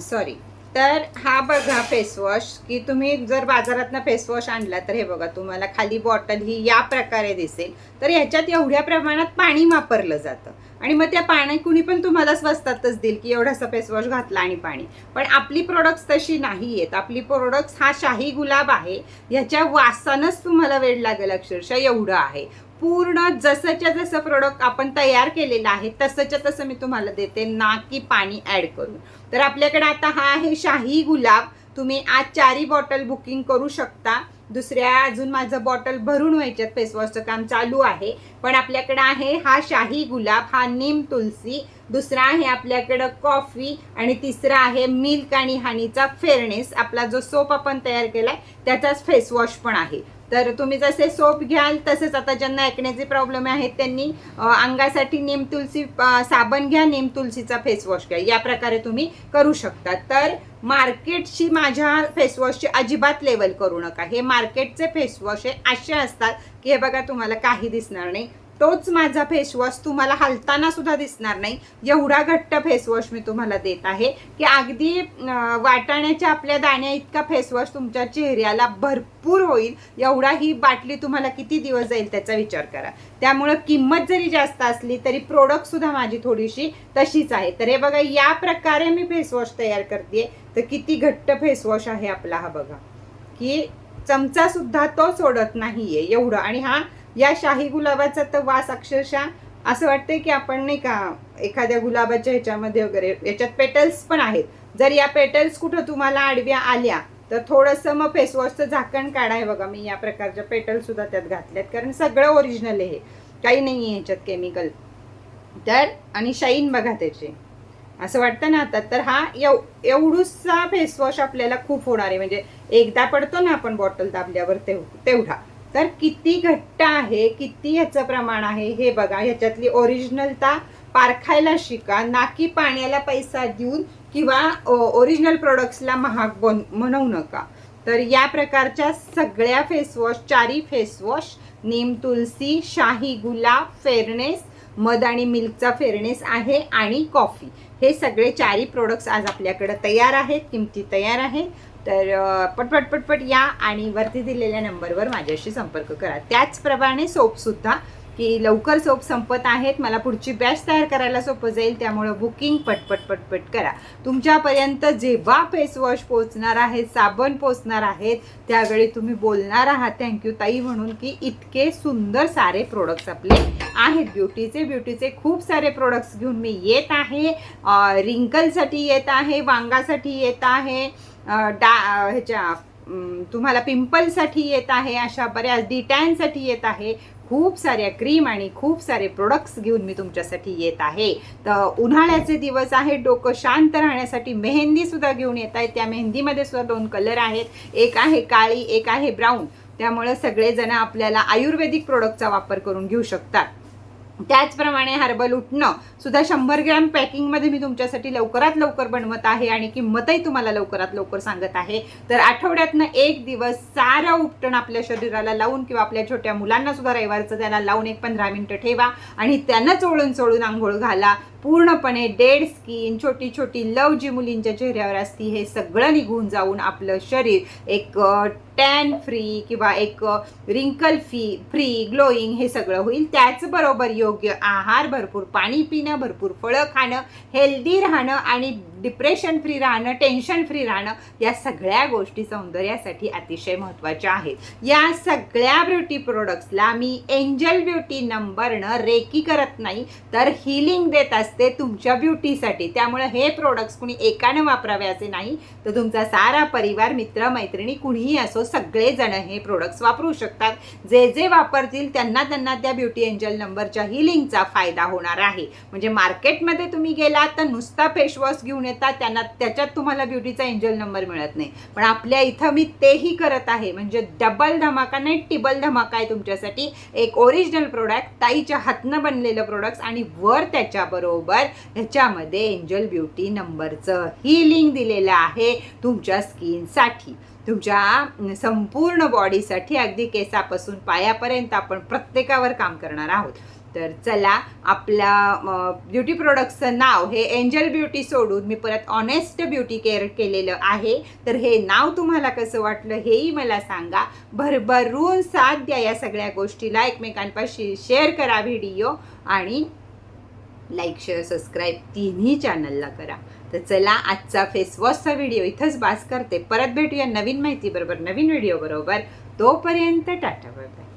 Sorry तर हा बघा फेसवॉश की तुम्ही जर बाजारातनं फेसवॉश आणला तर हे बघा तुम्हाला खाली बॉटल ही या प्रकारे दिसेल. तर ह्याच्यात एवढ्या प्रमाणात पाणी वापरलं जातं. आणि मग त्या पाणी कुणी पण तुम्हाला स्वस्तातच देईल की एवढासा फेसवॉश घातला आणि पाणी. पण आपली प्रोडक्ट्स तशी नाही आहेत आपली प्रोडक्ट्स हा शाही गुलाब आहे. ह्याच्या वासानंच तुम्हाला वेळ लागेल अक्षरशः एवढं आहे. पूर्ण जसंच्या जसं प्रोडक्ट आपण तयार केलेलं आहे तसंच्या तसं मी तुम्हाला देते ना की पाणी ॲड करून. तर आपल्याकडे आता हा आहे शाही गुलाब. तुम्ही आज चारही बॉटल बुकिंग करू शकता. दुसऱ्या अजून माझं बॉटल भरून व्हायच्यात फेसवॉशचं काम चालू आहे. पण आपल्याकडं आहे हा शाही गुलाब हा नीम तुलसी दुसरा आहे आपल्याकडं कॉफी आणि तिसरा आहे मिल्क आणि हानीचा फेअरनेस. आपला जो सोप आपण तयार केला आहे त्याचाच फेसवॉश पण आहे. तर तुम्ही जसे सोप घ्याल तसेच आता ज्यांना ऐकण्याचे प्रॉब्लेम आहेत त्यांनी अंगासाठी नीम तुलसी साबण घ्या नीम तुलसीचा फेसवॉश घ्या. या प्रकारे तुम्ही करू शकता. तर मार्केटशी माझ्या फेसवॉशची अजिबात लेवल करू नका. हे मार्केटचे फेसवॉश हे असे असतात की हे बघा तुम्हाला काही दिसणार नाही. तोच माझा फेसवॉश तुम्हाला हलताना सुद्धा दिसणार नाही. एवढा घट्ट फेसवॉश मी तुम्हाला देत आहे की अगदी वाटाण्याच्या आपल्या दाण्या इतका फेसवॉश तुमच्या चेहऱ्याला भरपूर होईल. एवढा ही बाटली तुम्हाला किती दिवस जाईल त्याचा विचार करा. त्यामुळं किंमत जरी जास्त असली तरी प्रोडक्ट सुद्धा माझी थोडीशी तशीच आहे. तर हे बघा या प्रकारे मी फेसवॉश तयार करते तर किती घट्ट फेसवॉश आहे आपला हा बघा. की चमचा सुद्धा तो सोडत नाहीये एवढं. आणि हा या शाही गुलाबाचा तर वास अक्षरशः असं वाटतंय की आपण नाही का एखाद्या गुलाबाच्या ह्याच्यामध्ये वगैरे याच्यात पेटल्स पण आहेत. जर या पेटल्स कुठं तुम्हाला आडव्या आल्या तर थोडंसं मग फेसवॉशचं झाकण काढाय बघा. मी या प्रकारच्या पेटलसुद्धा त्यात घातल्यात कारण सगळं ओरिजिनल आहे हे. काही नाही आहे ह्याच्यात केमिकल तर आणि शाईन बघा त्याचे. असं वाटतं ना आता? तर हा एव एवढूसा फेसवॉश आपल्याला खूप होणार आहे. म्हणजे एकदा पडतो ना आपण बॉटल दाबल्यावर तेव तेवढा. तर किती घट्ट आहे किती ह्याचं प्रमाण आहे हे बघा. ह्याच्यातली ओरिजिनलता पारखायला शिका ना की पाण्याला पैसा देऊन किंवा ओरिजिनल प्रोडक्ट्सला महाग बन म्हणू नका. तर या प्रकारच्या सगळ्या फेसवॉश चारी फेसवॉश नीम तुलसी शाही गुलाब फेअरनेस मध आणि मिल्कचा फेअरनेस आहे आणि कॉफी हे सगळे चारी प्रोडक्ट्स आज आपल्याकडे तयार आहेत किमती तयार आहे तर पटपट पटपट या आणि वरती दिलेल्या नंबरवर माझ्याशी संपर्क करा. त्याचप्रमाणे सोपसुद्धा की लवकर सोप संपत आहेत मला पुढची बॅच तयार करायला सोपं जाईल त्यामुळं बुकिंग पटपट पटपट करा. तुमच्यापर्यंत जेव्हा फेसवॉश पोचणार आहे साबण पोचणार आहेत त्यावेळी तुम्ही बोलणार आहात थँक्यू ताई म्हणून की इतके सुंदर सारे प्रोडक्ट्स आपले आहेत. ब्युटीचे ब्युटीचे खूप सारे प्रोडक्ट्स घेऊन मी येत आहे. रिंकलसाठी येत आहे वांगासाठी येत आहे. डा ह्याच्या तुम्हाला पिंपलसाठी येत आहे अशा बऱ्याच डिटॅनसाठी येत आहे. खूप साऱ्या क्रीम आणि खूप सारे प्रोडक्ट्स घेऊन मी तुमच्यासाठी येत आहे. तर उन्हाळ्याचे दिवस आहे डोकं शांत राहण्यासाठी मेहंदीसुद्धा घेऊन येत आहे त्या मेहंदीमध्ये सुद्धा दोन कलर आहेत. एक आहे काळी एक आहे ब्राऊन. त्यामुळे सगळेजण आपल्याला आयुर्वेदिक प्रोडक्टचा वापर करून घेऊ शकतात. त्याचप्रमाणे हर्बल उठणं सुद्धा शंभर ग्रॅम पॅकिंगमध्ये मी तुमच्यासाठी लवकरात लवकर बनवत आहे आणि किंमतही तुम्हाला लवकरात लवकर सांगत आहे. तर आठवड्यातनं एक दिवस सारं उपटण आपल्या शरीराला लावून किंवा आपल्या छोट्या मुलांना सुद्धा रविवारचं त्याला लावून एक पंधरा मिनटं ठेवा आणि त्यांना चोळून चोळून आंघोळ घाला. पूर्णपणे डेड स्किन छोटी छोटी लव जी मुलींच्या चेहऱ्यावर असती हे सगळं निघून जाऊन आपलं शरीर एक टॅन फ्री किंवा एक रिंकल फी फ्री ग्लोईंग हे सगळं होईल. त्याचबरोबर योग्य आहार भरपूर पाणी पिणं भरपूर फळं खाणं हेल्दी राहणं आणि डिप्रेशन फ्री राहणं टेन्शन फ्री राहणं या सगळ्या गोष्टी सौंदर्यासाठी अतिशय महत्त्वाच्या आहेत. या सगळ्या ब्युटी प्रोडक्ट्सला मी एंजल ब्युटी नंबरनं रेकी करत नाही तर हिलिंग देत असते तुमच्या ब्युटीसाठी. त्यामुळे हे प्रोडक्ट्स कुणी एकानं वापरावे असे नाही तर तुमचा सारा परिवार मित्र मैत्रिणी कुणीही असो सगळेजण हे प्रोडक्ट्स वापरू शकतात. जे जे वापरतील त्यांना त्यांना त्या ब्युटी एंजल नंबरच्या हिलिंगचा फायदा होणार आहे. म्हणजे मार्केटमध्ये तुम्ही गेलात तर नुसता फेसवॉश घेऊन येतात त्यांना त्याच्यात तुम्हाला ब्युटीचा एंजल नंबर मिळत नाही. पण आपल्या इथं मी तेही करत आहे. म्हणजे डबल धमाका नाही टिबल धमाका आहे तुमच्यासाठी. एक ओरिजिनल प्रोडक्ट ताईच्या हातनं बनलेलं प्रोडक्ट्स आणि वर त्याच्याबरोबर ह्याच्यामध्ये एंजल ब्युटी नंबरचं हिलिंग दिलेलं आहे तुमच्या स्किनसाठी तुमच्या संपूर्ण बॉडीसाठी अगदी केसापासून पायापर्यंत आपण प्रत्येकावर काम करणार आहोत. तर चला आपल्या ब्युटी प्रोडक्टचं नाव हे एंजल ब्युटी सोडून मी परत ऑनेस्ट ब्युटी केअर केलेलं आहे. तर हे नाव तुम्हाला कसं वाटलं हेही मला सांगा. भरभरून साथ द्या या सगळ्या गोष्टीला. एकमेकांपाशी शेअर करा व्हिडिओ आणि लाईक शेअर सबस्क्राईब तिन्ही चॅनलला करा. तर चला आजचा फेसवॉशचा व्हिडिओ इथंच बास करते. परत भेटूया नवीन माहितीबरोबर नवीन व्हिडिओ बरोबर. तोपर्यंत टाटा बाय बाय